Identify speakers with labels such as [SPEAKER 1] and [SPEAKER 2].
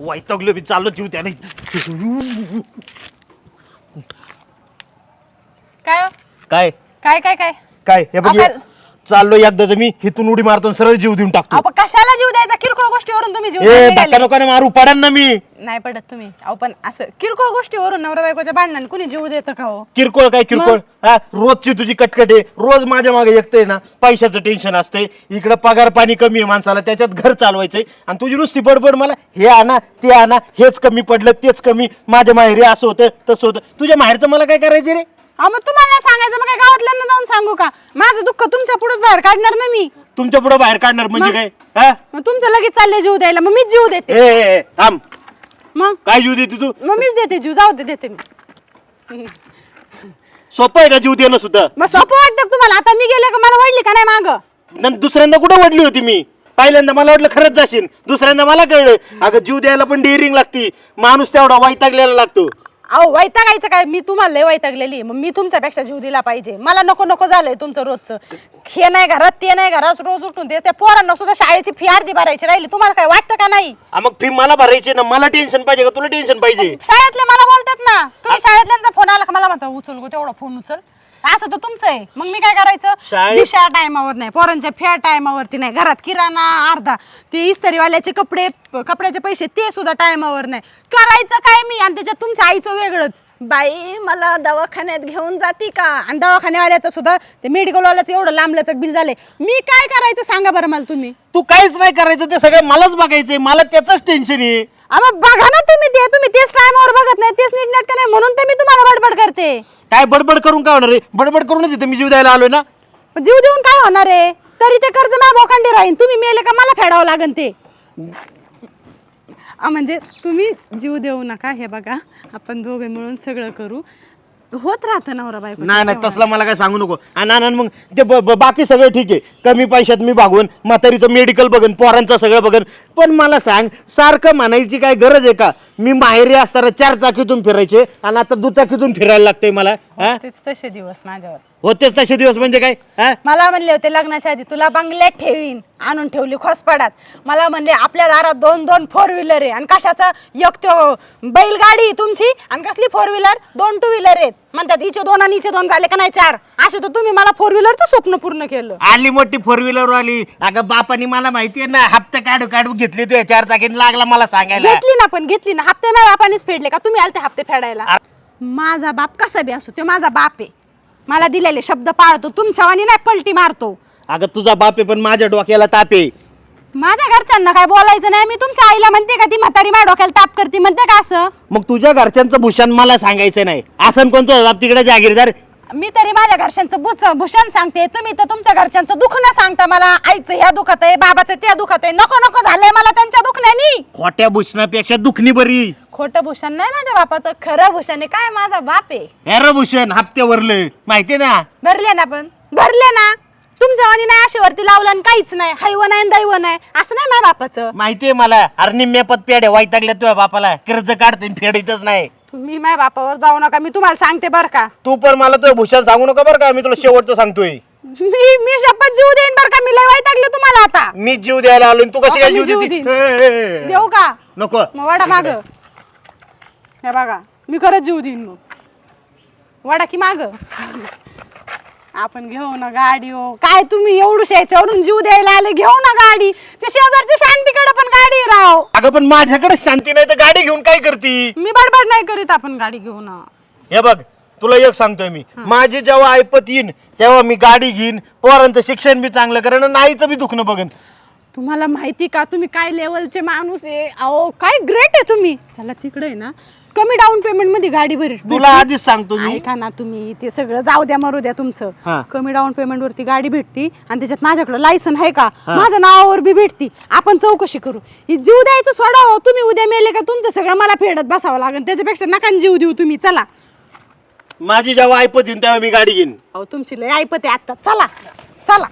[SPEAKER 1] वैतागलो मी चाललो जीव त्याने.
[SPEAKER 2] काय हो?
[SPEAKER 1] काय?
[SPEAKER 2] काय काय काय?
[SPEAKER 1] काय? हे बघ चाललो एकदाच मी हिथून उडी मारतो आणि सरळ जीव देऊन टाकतो.
[SPEAKER 2] अहो पण कशाला जीव द्यायचा? किरकोळ गोष्टीवरून तुम्ही जीव
[SPEAKER 1] ए
[SPEAKER 2] द्यायला
[SPEAKER 1] धक्का
[SPEAKER 2] निघाले.
[SPEAKER 1] नको मारू पडान ना मी.
[SPEAKER 2] नाही पडत तुम्ही. अहो पण असं किरकोळ गोष्टीवरून नवरा बायकोच्या भांडणाने कुणी जीव देतं का हो?
[SPEAKER 1] किरकोळ काय किरकोळ? हा रोजची तुझी कटकट आहे. रोज माझ्या मागे एकतंय ना पैशाचं टेन्शन असतंय. इकडं पगार पाणी कमी आहे माणसाला त्याच्यात घर चालवायचंय. आणि तुझी नुसती बडबड मला हे आणा ते आणा हेच कमी पडलं तेच कमी माझ्या माहेरी असं होतं तसं होतं. तुझ्या माहेरचं मला काय करायचं रे?
[SPEAKER 2] अहो मग तुम्हाला सांगायचं मग काय गावातल्यांना जाऊन सांगू का? माझं दुःख तुमच्या पुढेच बाहेर काढणार ना मी.
[SPEAKER 1] तुमच्यापुढे बाहेर काढणार म्हणजे
[SPEAKER 2] मग?
[SPEAKER 1] काय? हा?
[SPEAKER 2] मग तुमचं लगेच चालले जीव द्यायला. मग मीच जीव देते.
[SPEAKER 1] ए, ए ए, थांब.
[SPEAKER 2] मग?
[SPEAKER 1] काय जीव देते तू?
[SPEAKER 2] मग मीच देते जीव. जाऊ दे देते मी.
[SPEAKER 1] सोपं आहे का जीव देणं सुद्धा?
[SPEAKER 2] मग सोपं वाटतं का तुम्हाला? आता मी गेले का? मला वाढली का नाही माग?
[SPEAKER 1] नंतर दुसऱ्यांदा कुठं वडली होती मी? पहिल्यांदा मला वाटलं खरंच जाशील. दुसऱ्यांदा मला कळलं. अगं जीव द्यायला पण डेअरिंग लागती. माणूस तेवढा वैतागलेला लागतो.
[SPEAKER 2] अहो वैतागायचं काय? मी तुम्हाला लय वैतागलेली मग मी तुमच्यापेक्षा जीव दिला पाहिजे. मला नको नको झालंय तुमचं रोजचं. हे नाही घरात ते नाही घरात. रोज उठून तेच त्या पोरांना सुद्धा शाळेची फी अर्धी भरायची राहिली. तुम्हाला काय वाटतं का नाही?
[SPEAKER 1] हा, मग फी मला भरायची ना? मला टेन्शन पाहिजे का? तुला टेन्शन पाहिजे?
[SPEAKER 2] शाळेतले मला बोलतात ना. तुम्ही शाळेतल्यांचा फोन आला का? मला म्हणता उचल गो तेवढा फोन उचल. असं तर तुमचं आहे. मग मी काय करायचं?
[SPEAKER 1] शाळेत-
[SPEAKER 2] दिशा टायमावर नाही पोरांच्या फ्या टायमावरती नाही घरात किराणा अर्धा ते इस्त्रीवाल्याचे कपडे कपड्याचे पैसे ते सुद्धा टायमावर नाही. करायचं काय मी? आणि त्याच्यात तुमच्या आईचं वेगळंच. बाई मला दवाखान्यात घेऊन जाती का? आणि दवाखान्यावाल्याचं सुद्धा ते मेडिकलवाल्याचं एवढं लांबल्याचं बिल झालंय. मी काय करायचं सांगा बरं मला तुम्ही.
[SPEAKER 1] तू काहीच नाही करायचं ते सगळं मलाच बघायचंय. मला त्याच टेन्शन आहे.
[SPEAKER 2] अहो बघा ना तुम्ही ते तुम्ही तेच टायमावर बघत नाही तेच नीटनेटकं नाही म्हणून तर मी तुम्हाला बडबड करते.
[SPEAKER 1] काय बडबड करून काय होणार रे बडबड करूनच इथे मी जीव द्यायला आलोय ना?
[SPEAKER 2] जीव देऊन काय होणार आहे? तरी ते कर्ज माझ्या बोकांडी राहीन. तुम्ही मेले का मला फेडावं लागन ते? अ, म्हणजे तुम्ही जीव देऊ नका हे बघा. आपण दोघे मिळून सगळं करू. होत राहतं नवरा बायको
[SPEAKER 1] नाही नाही तसला मला काय सांगू नको. आणि आणि मग ते ब- ब- बाकी सगळं ठीक आहे. कमी पैशात मी भागवून म्हातारीचं मेडिकल बघन पोरांचं सगळं बघन. पण मला सांग सारखं म्हणायची काय गरज आहे का? मी माहेरी असताना चार चाकीतून फिरायचे आणि आता दुचाकीतून फिरायला लागतंय मला हा?
[SPEAKER 2] तेच तसे दिवस माझ्यावर.
[SPEAKER 1] होतेच तसे दिवस म्हणजे काय हा?
[SPEAKER 2] मला म्हणले होते लग्नाच्या आधी तुला बंगल्यात ठेवीन आणून ठेवली खोसपाडात. मला म्हणले आपल्या दारात दोन दोन फोर व्हीलर आहे आणि कशाचा? एक तो बैलगाडी तुमची आणि कसली फोर व्हीलर दोन टू व्हीलर आहेत. म्हणतात हिचे दोन आणि हिचे दोन झाले का नाही चार? असे तर तुम्ही मला फोर व्हीलरचं स्वप्न पूर्ण केलं.
[SPEAKER 1] आली मोठी फोर व्हीलर आली अगं बापानी मला माहितीये ना हप्ते काढू काढू घेतले तू चार चाकीने लागला मला सांगायला.
[SPEAKER 2] घेतली ना पण घेतली ना. हप्ते माझ्या बापानेच फेडले का? तुम्ही आलते हप्ते फेडायला. माझा बाप कसा बी असो तो माझा बाप आहे. मला दिलेले शब्द पाळतो तुमच्या वाणी नाही पलटी मारतो.
[SPEAKER 1] अगं तुझा बाप आहे पण माझ्या डोक्याला ताप आहे.
[SPEAKER 2] माझ्या घरच्यांना काय बोलायचं नाही मी तुमच्या आईला म्हणते का ती म्हातारी माझ्या डोक्याला ताप करते म्हणते का असं?
[SPEAKER 1] मग तुझ्या घरच्यांचं भूषण मला सांगायचं नाही. असं कोणतं? बाप तिकडे जागीरदार.
[SPEAKER 2] मी तरी माझ्या घरच्यांचं बुच भूषण सांगते. तुम्ही तर तुमच्या घरच्यांचं दुःख न सांगता मला आईचं ह्या दुखत आहे बाबाचं त्या दुखत आहे. नको नको झालंय मला त्यांच्या दुखण्यानी.
[SPEAKER 1] खोट्या भूषणापेक्षा दुखणी बरी.
[SPEAKER 2] खोटं भूषण नाही माझ्या बापाचं खरं भूषण आहे. काय माझा बाप आहे?
[SPEAKER 1] हेर भूषण हप्त्यावरलं माहितीये ना?
[SPEAKER 2] भरले ना पण. भरले ना. तुमच्या वाणी नाही अशी वरती लावलं आणि काहीच नाही. हैव नाही दैव नाही. असं नाही माझ्या बापाचं.
[SPEAKER 1] माहितीये मला अरे निम्म्यापत पेड्या वाईटागल्या तुझ्या बापाला. कर्ज काढते फेडीतच नाही.
[SPEAKER 2] तुम्ही माझ्या बापावर जाऊ नका. मी तुम्हाला सांगते बरं का.
[SPEAKER 1] तू पण मला तुझं भूषण सांगू नका बरं का. मी तुला शेवटचं सांगतोय.
[SPEAKER 2] मी मी शपथ जीव देईन बरं का. मी लय वाईटागले तुम्हाला आता.
[SPEAKER 1] मी जीव द्यायला आलो आणि तू कशी काय जीव देते?
[SPEAKER 2] देईन. देऊ का?
[SPEAKER 1] नको.
[SPEAKER 2] मग वाडा माग. हे बघा मी खरंच जीव देईन मग. वाडा की माग. आपण घेऊ ना गाडी हो. काय तुम्ही एवढूश याच्यावरून जीव द्यायला आले? घेऊ ना गाडी. ते शेजारच्या शांतीकडे पण गाडी आहे राव.
[SPEAKER 1] अगं पण माझ्याकडे शांती नाही तर गाडी घेऊन काय करती?
[SPEAKER 2] मी बडबड नाही करीत आपण गाडी घेऊ ना.
[SPEAKER 1] हे बघ तुला एक सांगतोय मी. माझी जेव्हा ऐपत येईन तेव्हा मी गाडी घेईन पोरांचं शिक्षण बी चांगलं करेन आणि आईचं बी दुखणं बघन.
[SPEAKER 2] तुम्हाला माहिती का तुम्ही काय लेवलचे माणूस आहे? अहो काय ग्रेट आहे तुम्ही. चला तिकडे आहे ना. कमी डाऊन पेमेंटमध्ये गाडी भरी
[SPEAKER 1] तुला आधीच सांगतो मी.
[SPEAKER 2] ऐका ना तुम्ही ते सगळं जाऊ द्या मरू द्या
[SPEAKER 1] हा.
[SPEAKER 2] तुमचं कमी डाऊन पेमेंट वरती गाडी भेटती आणि त्याच्यात माझ्याकडे लायसन आहे का? माझ्या नावावर बी भेटती. आपण चौकशी करू. ही जीव द्यायचं सोडा हो. तुम्ही उद्या मेले का तुमचं सगळं मला फेडत बसावं लागेल. त्याच्यापेक्षा नका न जीव देऊ तुम्ही. चला.
[SPEAKER 1] माझी जेव्हा ऐपत येईन तेव्हा मी गाडी घेईन.
[SPEAKER 2] अहो तुमची लय ऐपते आता. चला. चला.